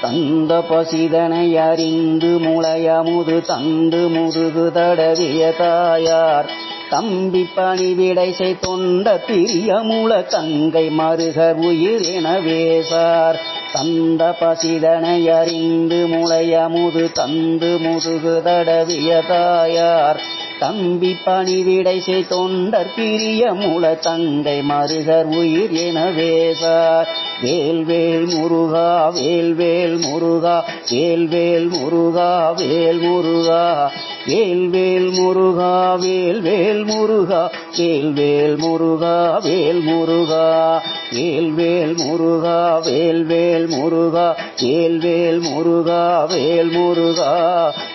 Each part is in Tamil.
தந்த பசிதனை அறிந்து முளையமுது தந்து முதுகு தடவிய தாயார். தம்பி பணிவிடை செய் தொண்ட பிரியமுள தங்கை மருகர் உயிர் எனவேசார் தந்த பசிதனை அறிந்து முளையமுது தந்து முதுகு தடவிய தாயார். தம்பி பணிவிடை செய் தொண்டர் பிரிய மூல தங்கை மருகர் உயிர் எனவேசார் வேல்வேல் முருகா வேல்வேல் முருகா வேல்வேல் முருகா வேல் முருகா. வேல்வேல் முருகா வேல்வேல் முருகா வேல்வேல் முருகா வேல் முருகா. வேல்வேல் முருகா வேல்வேல் முருகா வேல்வேல் முருகா வேல் முருகா.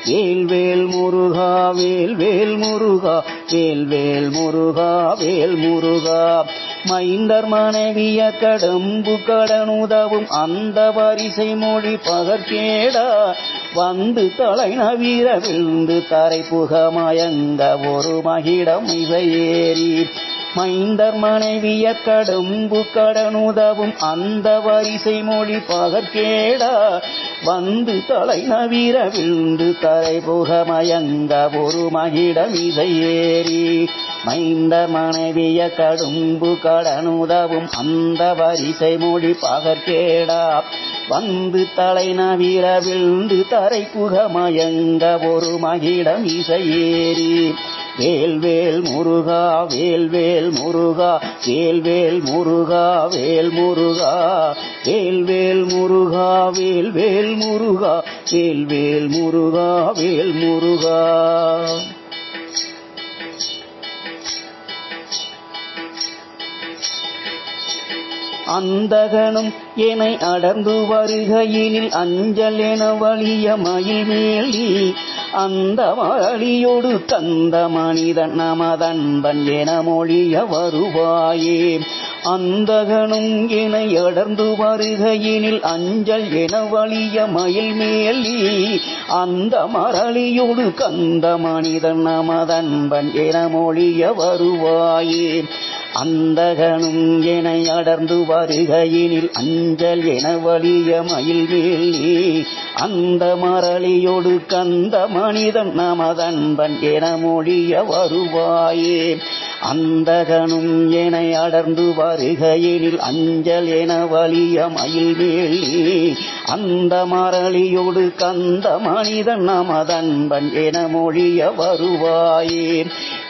வேல்வேல் முருகா வேல்வேல் முருகா வேல்வேல் முருகா வேல் முருகா. மைந்தர் மனைவிய கடம்பு கடனுதவும் அந்த வரிசை மொழி பகற்கேடா. வந்து தலை நவீர விழுந்து தரை புக மயங்க ஒரு மகிடம் இவையேறி. மைந்தர் மனைவிய கடம்பு கடனுதவும் அந்த வரிசை மொழி பகற்கேடா. வந்து தலை நவீர விழுந்து தரை புக மயங்க ஒரு மகிடம் இசையேறி மைந்த மனைவிய கடும்பு கடனுதவும் அந்த வரிசை மொழி பகற்கேடா. வந்து தலை நவீர விழுந்து தரை புகமயங்க ஒரு மகிடம் இசையேறி. வேல்வேல் முருகா வேல்வேல் முருகா வேல்வேல் முருகா வேல் முருகா வேல்வேல் முருகா வேல்வேல் முருகா வேல்வேல் முருகா வேல் முருகா. அந்தகனும் என்னை அடர்ந்து வருகையினில் அஞ்சல் என வழிய மயில் மேலி. அந்த வழியோடு தந்த மனிதன் நமதன்பன் என மொழிய வருவாயே. அந்தகனும் என்னை அடர்ந்து வருகையினில் அஞ்சல் என வழிய மயில் மேலி. அந்த மரளியோடு கந்த மனிதன் நமதன்பன் என மொழிய வருவாயே. அந்தகனும் என அடர்ந்து வருகையினில் அஞ்சல் என வலிய மயில்வேலி அந்த மரளியோடு கந்த மனிதன் நமதன்பன் என மொழிய வருவாயே. அந்தகனும் என அடர்ந்து வருகையினில் அஞ்சல் என வலிய மயில்வேலி அந்த மரளியோடு கந்த மனிதன் நமதன்பன் என மொழிய வருவாயே.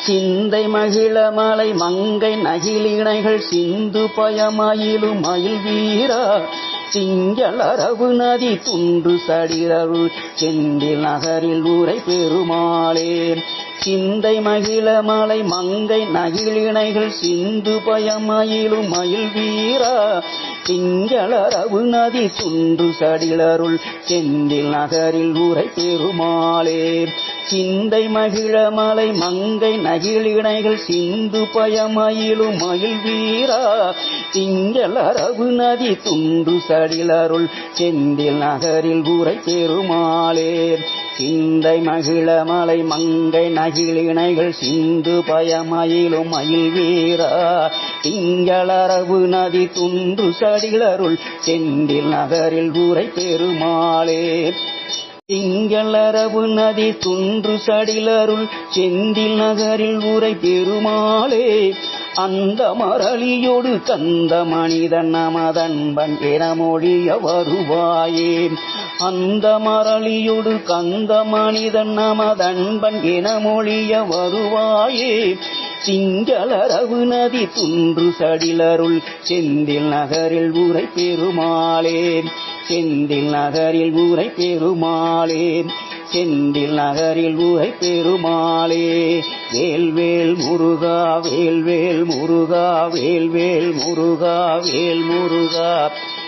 சிந்தை மகிழமலை மங்கை நகிலிணைகள் சிந்து பயமயிலும் மயில் வீரா. சிங்களரவு நதி துண்டு சடிரவு செந்தில் நகரில் ஊரை பெருமாளே. சிந்தை மகிழ மலை மங்கை நகிழிணைகள் சிந்து பயமயிலும் மயில் வீரா. சிங்களரவு நதி துண்டு சடிலருள் செந்தில் நகரில் ஊரை பெருமாளே. சிந்தை மகிழ மலை மங்கை நகிழிணைகள் சிந்து பயமயிலும் மயில் வீரா. திங்கள் திங்களரவு நதி துண்டு சடிலருள் செந்தில் நகரில் கூரை பெருமாளே சிந்தை மகிழ மலை மங்கை நகிழிணைகள் சிந்து பயமயிலும் மயில் வீரா. திங்களரவு நதி துண்டு சடிலருள் செந்தில் நகரில் கூரை பெருமாளே திங்களரவு நதி துன்று சடிலருள் செந்தில் நகரில் உரை பெருமாளே. அந்த மரளியோடு கந்த மனிதன் நமதன்பன் என மொழிய வருவாயே. அந்த மரளியோடு கந்த மனிதன் நமதன்பன் என மொழிய வருவாயே. சிங்களரவு நதி துன்று சடிலருள் செந்தில் நகரில் உரை பெருமாளே. செந்தில் நகரில் ஊரை பெருமாளே. செந்தில் நகரில் ஊரை பெருமாளே. வேல்வேல் முருகா வேல்வேல் முருகா வேல்வேல் முருகா வேல் முருகா.